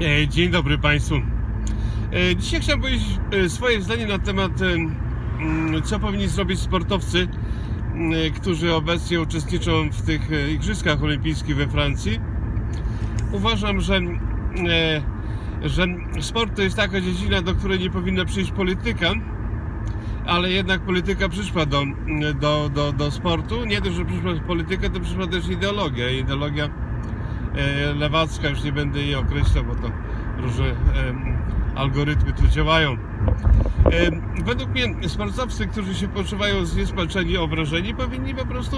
E, Dzień dobry Państwu. E, Dzisiaj chciałem powiedzieć e, swoje zdanie na temat, mm, co powinni zrobić sportowcy, mm, którzy obecnie uczestniczą w tych Igrzyskach Olimpijskich we Francji. Uważam, że, e, że sport to jest taka dziedzina, do której nie powinna przyjść polityka, ale jednak polityka przyszła do, do, do, do sportu. Nie tylko, że przyszła polityka, to przyszła też ideologia. Ideologia lewacka, już nie będę jej określał, bo to różne algorytmy tu działają. Według mnie sportowcy, którzy się poczuwają zniesmaczeni, obrażeni, powinni po prostu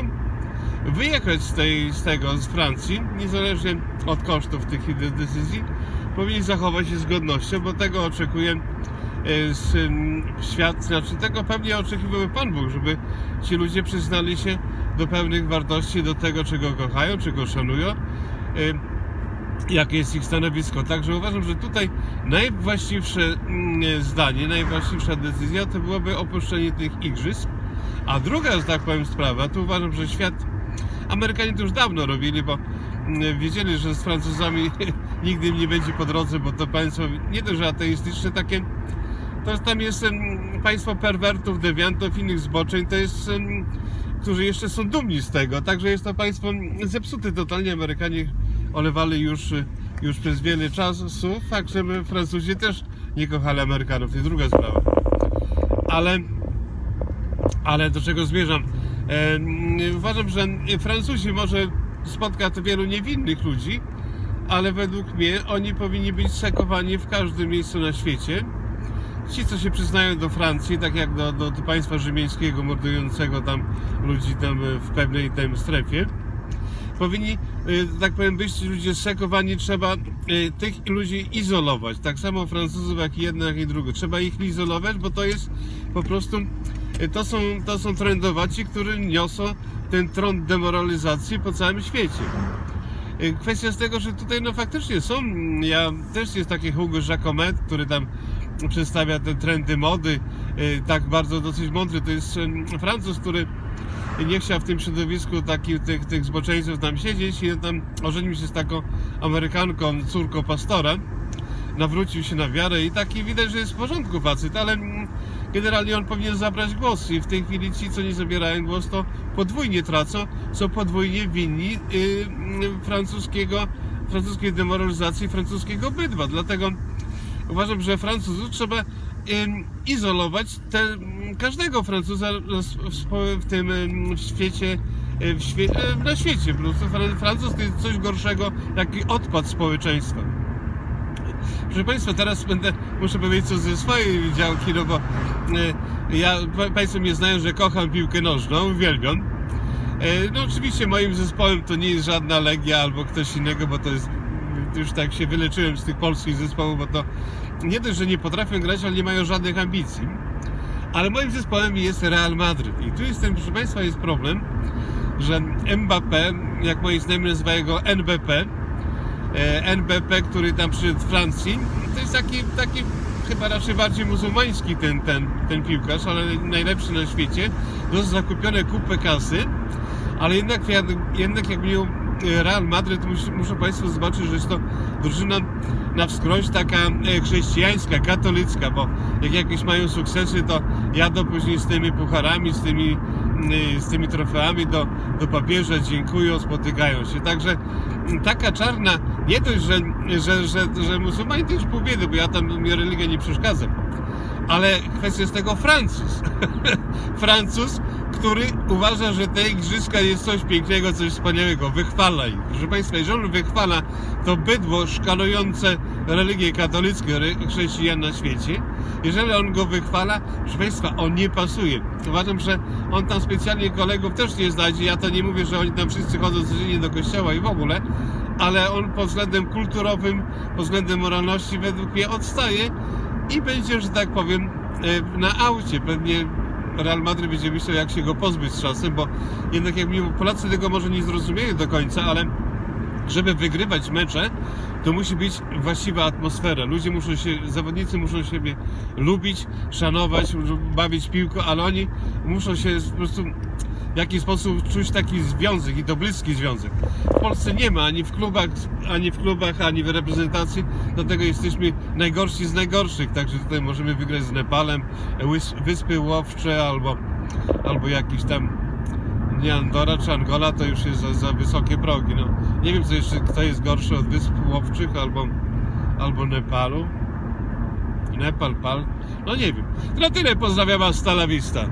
wyjechać z, tej, z tego, z Francji, niezależnie od kosztów tych de- decyzji, powinni zachować się z godnością, bo tego oczekuje e, z, świat, znaczy tego pewnie oczekiwałby Pan Bóg, żeby ci ludzie przyznali się do pewnych wartości, do tego, czego kochają, czego szanują. Em, jakie jest ich stanowisko. Także uważam, że tutaj najwłaściwsze mm, zdanie, najwłaściwsza decyzja to byłoby opuszczenie tych igrzysk. A druga, że tak powiem, sprawa, to uważam, że świat Amerykanie to już dawno robili, bo mm, wiedzieli, że z Francuzami nigdy im nie będzie po drodze, bo to państwo nie tylko, że ateistyczne, takie to tam jest państwo perwertów, dewiantów, innych zboczeń, to jest którzy jeszcze są dumni z tego, także jest to państwo zepsute totalnie, Amerykanie olewali już, już przez wiele czasu, fakt, że my Francuzi też nie kochali Amerykanów, to jest druga sprawa. Ale, ale do czego zmierzam? E, uważam, że Francuzi może spotka to wielu niewinnych ludzi, ale według mnie oni powinni być sekowani w każdym miejscu na świecie. Ci, co się przyznają do Francji, tak jak do, do, do państwa rzymiańskiego, mordującego tam ludzi tam w pewnej tam strefie, powinni, e, tak powiem, być ludzie sekowani, trzeba e, tych ludzi izolować. Tak samo Francuzów, jak i jedno, jak i drugie. Trzeba ich izolować, bo to jest po prostu, e, to są, to są trendowaci, którzy niosą ten trąd demoralizacji po całym świecie. Kwestia z tego, że tutaj no faktycznie są, ja też jest taki Hugo Jacomet, który tam przedstawia te trendy mody, e, tak bardzo dosyć mądry, to jest Francuz, który nie chciał w tym środowisku takich, tych, tych zboczeńców tam siedzieć. I tam ożenił się z taką Amerykanką, córką pastora, nawrócił się na wiarę i taki widać, że jest w porządku facet, ale mm, generalnie on powinien zabrać głos. I w tej chwili ci, co nie zabierają głos, to podwójnie tracą, są podwójnie winni y, y, francuskiego, francuskiej demoralizacji, francuskiego bydła, dlatego uważam, że Francuzów trzeba izolować te, każdego Francuza w, tym ym, w świecie, y, w świe, y, na świecie. Francuz to jest coś gorszego, jak i odpad społeczeństwa. Proszę Państwa, teraz będę, muszę powiedzieć co ze swojej działki, no bo y, ja, pa- Państwo mnie znają, że kocham piłkę nożną, uwielbiam. E, No oczywiście moim zespołem to nie jest żadna Legia albo ktoś innego, bo to jest już tak się wyleczyłem z tych polskich zespołów, bo to nie dość, że nie potrafią grać, ale nie mają żadnych ambicji. Ale moim zespołem jest Real Madryt. I tu jest ten, proszę Państwa, jest problem, że Mbappé, jak moi znajomi nazywają go NBP, e, NBP, który tam z Francji, to jest taki, taki chyba raczej bardziej muzułmański ten, ten, ten piłkarz, ale najlepszy na świecie. Został zakupione kupę kasy, ale jednak, jednak jak miał Real Madryt, mus- muszą Państwo zobaczyć, że jest to drużyna na wskroś taka e, chrześcijańska, katolicka, bo jak jakieś mają sukcesy, to jadą później z tymi pucharami, z tymi, e, z tymi trofeami do, do papieża, dziękują, spotykają się. Także m, taka czarna, nie dość, że, że, że, że muzułmanie to już pół biedy, bo ja tam mi religia nie przeszkadza. Ale kwestia jest tego Francuz. Francuz, który uważa, że te igrzyska jest coś pięknego, coś wspaniałego. Wychwala ich. Proszę Państwa, jeżeli on wychwala to bydło szkalujące religię katolicką, chrześcijan na świecie, jeżeli on go wychwala, proszę Państwa, on nie pasuje. Uważam, że on tam specjalnie kolegów też nie znajdzie. Ja to nie mówię, że oni tam wszyscy chodzą codziennie do kościoła i w ogóle, ale on pod względem kulturowym, pod względem moralności według mnie odstaje i będzie, że tak powiem, e, na aucie. Pewnie Real Madryt będzie myślał, jak się go pozbyć z czasem, bo jednak jak mimo Polacy tego może nie zrozumieją do końca, ale żeby wygrywać mecze, to musi być właściwa atmosfera. Ludzie muszą się, zawodnicy muszą siebie lubić, szanować, bawić piłką, ale oni muszą się po prostu w jakiś sposób czuć taki związek i to bliski związek. W Polsce nie ma ani w klubach, ani w klubach, ani w reprezentacji, dlatego jesteśmy najgorsi z najgorszych, także tutaj możemy wygrać z Nepalem, Wys- Wyspy Łowcze albo, albo jakiś tam nie Andora czy Angola to już jest za, za wysokie progi. No. Nie wiem co jeszcze, kto jest gorszy od Wysp Łowczych albo, albo Nepalu. Nepal, Pal. No nie wiem. Na tyle pozdrawiam z Stala Vista.